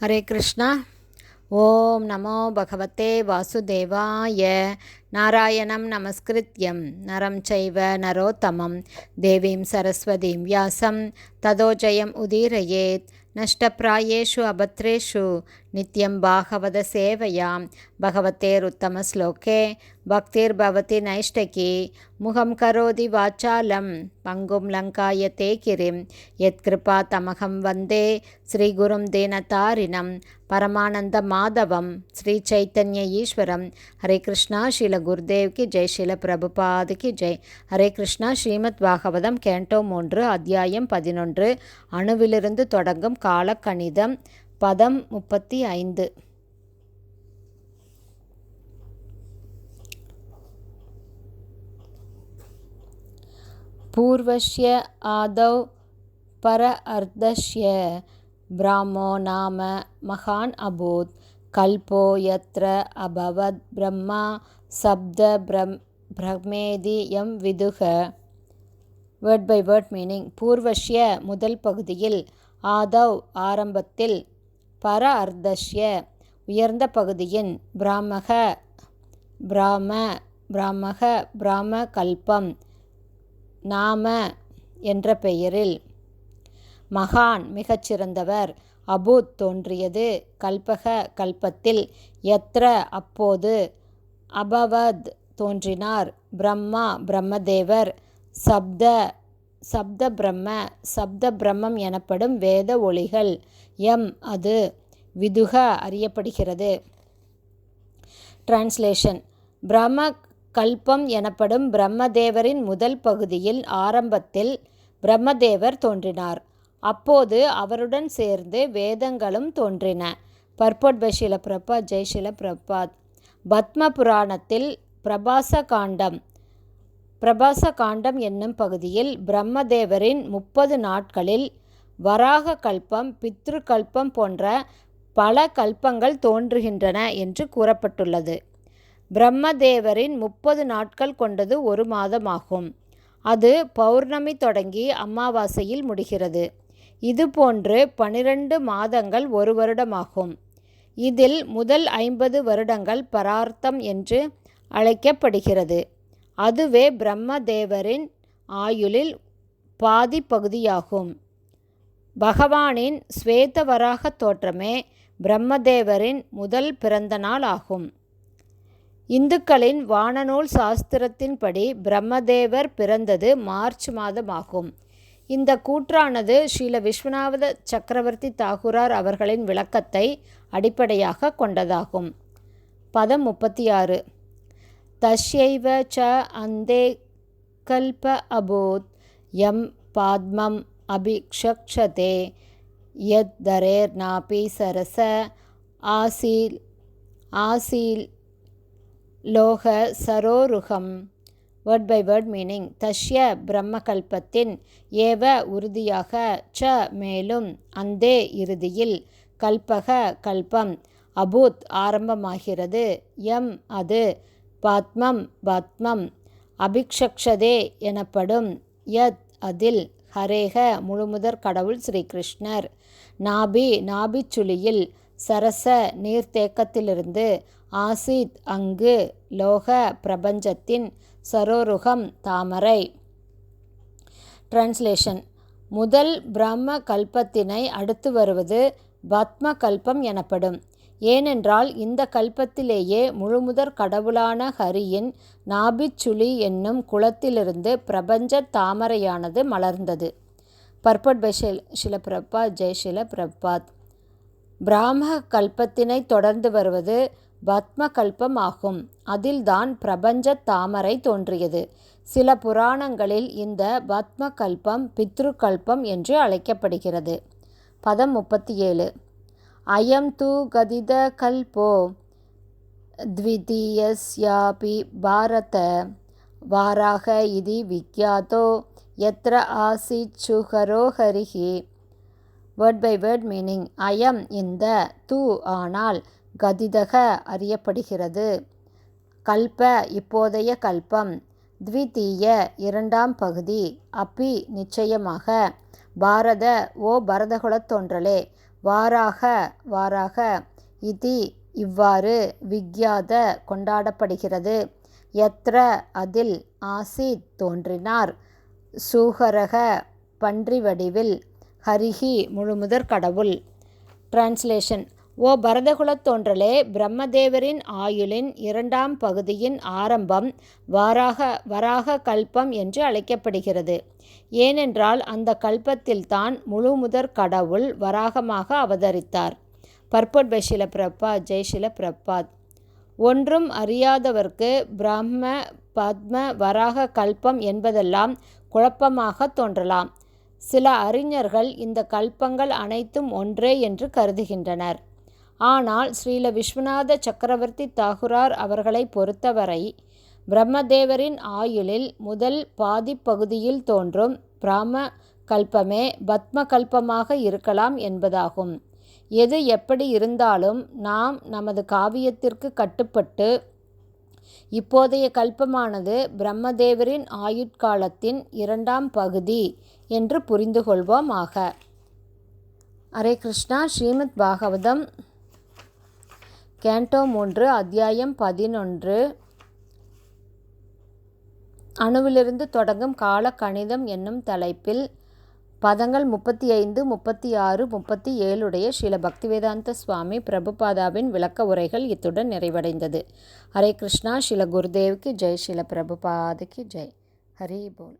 ஹரே கிருஷ்ணா. ஓம் நமோ பகவதே வாசுதேவாய. நாராயணம் நமஸ்கிருத்யம். நரம் செய்வ நரோத்தமம். தேவீம் சரஸ்வதீம் வியாசம். ததோஜயம் உதீரயேத். நஷ்டப்பிராயேஷு அபத்ரேஷு. நித்யம் பாகவத சேவையாம். பக்தீர் भवति நைஷ்டகி. முகம் கரோதி வாச்சாலம். பங்கும் லங்காயத்தே கிரிம் யத்கிருபா தமகம் வந்தே. ஸ்ரீகுரும் தீனதாரிணம் பரமானந்த மாதவம். ஸ்ரீ சைத்தன்ய ஈஸ்வரம். ஹரே கிருஷ்ணா ஸ்ரீல குருதேவ் கி ஜெய். ஸ்ரீல பிரபுபாதுக்கு ஜெய். ஹரே கிருஷ்ணா ஸ்ரீமத் பாகவதம். கேண்டோ மூன்று அத்தியாயம் பதினொன்று. அணுவிலிருந்து தொடங்கும் காலக்கணிதம். பதம் முப்பத்தி ஐந்து. பூர்வஷ்ய ஆதௌ பர அர்தஷ்ய பிராமோ நாம மகான் அபூத். கல்போ யத்ர அபவத் பிரம்மா சப்த பிரம் பிரமேதி எம் விதுக. வேர்ட் பை வேர்ட் மீனிங் பூர்வஷ்ய முதல் பகுதியில் ஆதவ் ஆரம்பத்தில் பர அர்த்தஷ்ய உயர்ந்த பகுதியின் பிராமக பிராம பிராமக பிராம கல்பம் நாம என்ற பெயரில். மகான் மிகச்சிறந்தவர். அபூத் தோன்றியது. கல்பக கல்பத்தில் எத்திர அப்போது அபவத் தோன்றினார். பிரம்மா பிரம்மதேவர் சப்த சப்த பிரம்ம சப்த பிரம்மம் எனப்படும் வேத ஒளிகள் எம் அது விதுக அறியப்படுகிறது. டிரான்ஸ்லேஷன் பிரம்ம கல்பம் எனப்படும் பிரம்மதேவரின் முதல் பகுதியில் ஆரம்பத்தில் பிரம்மதேவர் தோன்றினார். அப்போது அவருடன் சேர்ந்து வேதங்களும் தோன்றின. பர்பட் பை ஷில பிரபாத் ஜெய் பிரபாத் பத்ம புராணத்தில் பிரபாச காண்டம் பிரபாச காண்டம் என்னும் பகுதியில் பிரம்மதேவரின் முப்பது நாட்களில் வராக கல்பம் பித்ரு கல்பம் போன்ற பல கல்பங்கள் தோன்றுகின்றன என்று கூறப்பட்டுள்ளது. பிரம்மதேவரின் முப்பது நாட்கள் கொண்டது ஒரு மாதமாகும். அது பௌர்ணமி தொடங்கி அமாவாசையில் முடிகிறது. இதுபோன்று பனிரெண்டு மாதங்கள் ஒரு வருடமாகும். இதில் முதல் ஐம்பது வருடங்கள் பரார்த்தம் என்று அழைக்கப்படுகிறது. அதுவே பிரம்மதேவரின் ஆயுளில் பாதி பகுதியாகும் பகவானின் ஸ்வேதவராக தோற்றமே பிரம்மதேவரின் முதல் பிறந்த நாள் ஆகும். இந்துக்களின் வானநூல் சாஸ்திரத்தின்படி பிரம்மதேவர் பிறந்தது மார்ச் மாதமாகும். இந்த கூற்றானது ஸ்ரீல விஸ்வநாத சக்கரவர்த்தி தாகூரார் அவர்களின் விளக்கத்தை அடிப்படையாக கொண்டதாகும். பதம் முப்பத்தி ஆறு. தஸ்யைவ ச அந்தே கல்ப அபூத் எம் பாத்மம் அபிக்ஷக்ஷதே யத் தரேர் நாபி சரச ஆசீல் ஆசீல் லோக சரோருகம் வேர்ட் பை வேர்ட் மீனிங் தஷ்ய பிரம்மகல்பத்தின் ஏவ உறுதியாக ச மேலும் அந்தே இறுதியில் கல்பக கல்பம் அபூத் ஆரம்பமாகிறது எம் அது பாத்மம் பத்மம் அபிக்ஷக்ஷதே எனப்படும். யத் அதில் ஹரேக முழுமுதற் கடவுள் ஸ்ரீகிருஷ்ணர். நாபி நாபிச்சுளியில் சரச நீர்த்தேக்கத்திலிருந்து ஆசித் அங்கு லோக பிரபஞ்சத்தின் சரோருகம் தாமரை. டிரான்ஸ்லேஷன் முதல் பிரம்ம கல்பத்தினை அடுத்து வருவது பத்ம கல்பம் எனப்படும். ஏனென்றால் இந்த கல்பத்திலேயே முழுமுதற் கடவுளான ஹரியின் நாபிச்சுளி என்னும் குளத்திலிருந்து பிரபஞ்ச தாமரையானது மலர்ந்தது. பர்பட் பை ஷில் ஷில பிரபாத் ஜெய் பிரபாத் பிராம கல்பத்தினை தொடர்ந்து வருவது பத்ம கல்பம் ஆகும். அதில்தான் பிரபஞ்ச தாமரை தோன்றியது. சில புராணங்களில் இந்த பத்ம கல்பம் பித்ரு கல்பம் என்று அழைக்கப்படுகிறது. பதம் முப்பத்தி ஏழு. அயம் தூ கதித கல்போ த்விதீயஸ்யாபி பாரத வாராக இதி விக்யாதோ எத்திர ஆசித் சுகரோ வேர்ட் பை வேர்ட் மீனிங் அயம் இந்த தூ ஆனால் கதிதக அறியப்படுகிறது। கல்ப இப்போதைய கல்பம் த்விதீய இரண்டாம் பகுதி அப்பி நிச்சயமாக பாரத ஓ பரதகுலத் தோன்றலே வாராக வாராக. இதி இவ்வாறு விக்யாத கொண்டாடப்படுகிறது. எத்ர அதில் ஆசி தோன்றினார். சூகரக பன்றி வடிவில் ஹரிஹி முழுமுதற் கடவுள். டிரான்ஸ்லேஷன் ஓ பரதகுலத் தோன்றலே பிரம்மதேவரின் ஆயுளின் இரண்டாம் பகுதியின் ஆரம்பம் வாராக வராக கல்பம் என்று அழைக்கப்படுகிறது. ஏனென்றால் அந்த கல்பத்தில்தான் முழு முதற் கடவுள் வராகமாக அவதரித்தார். பர்பட் பை ஷில பிரபாத் ஜெய்ஷில பிரபாத் ஒன்றும் அறியாதவர்க்கு பிரம்ம பத்ம வராக கல்பம் என்பதெல்லாம் குழப்பமாக தோன்றலாம். சில அறிஞர்கள் இந்த கல்பங்கள் அனைத்தும் ஒன்றே என்று கருதுகின்றனர். ஆனால் ஸ்ரீல விஸ்வநாத சக்கரவர்த்தி தாகுரார் அவர்களை பொறுத்தவரை பிரம்மதேவரின் ஆயுளில் முதல் பாதிப்பகுதியில் தோன்றும் பிராம கல்பமே பத்ம கல்பமாக இருக்கலாம் என்பதாகும். எது எப்படி இருந்தாலும் நாம் நமது காவியத்திற்கு கட்டுப்பட்டு இப்போதைய கல்பமானது பிரம்மதேவரின் ஆயுட்காலத்தின் இரண்டாம் பகுதி என்று புரிந்து கொள்வோம் ஆக ஹரே கிருஷ்ணா. ஸ்ரீமத் பாகவதம் கேண்டோ மூன்று அத்தியாயம் பதினொன்று. அணுவிலிருந்து தொடங்கும் கால கணிதம் என்னும் தலைப்பில் பதங்கள் முப்பத்தி ஐந்து முப்பத்தி ஆறு முப்பத்தி ஏழுடைய ஸ்ரீல பக்திவேதாந்த சுவாமி பிரபுபாதாவின் விளக்க உரைகள் இத்துடன் நிறைவடைந்தது. ஹரே கிருஷ்ணா ஸ்ரீல குருதேவுக்கு ஜெய் ஸ்ரீல பிரபுபாதுக்கு ஜெய். ஹரி போல்.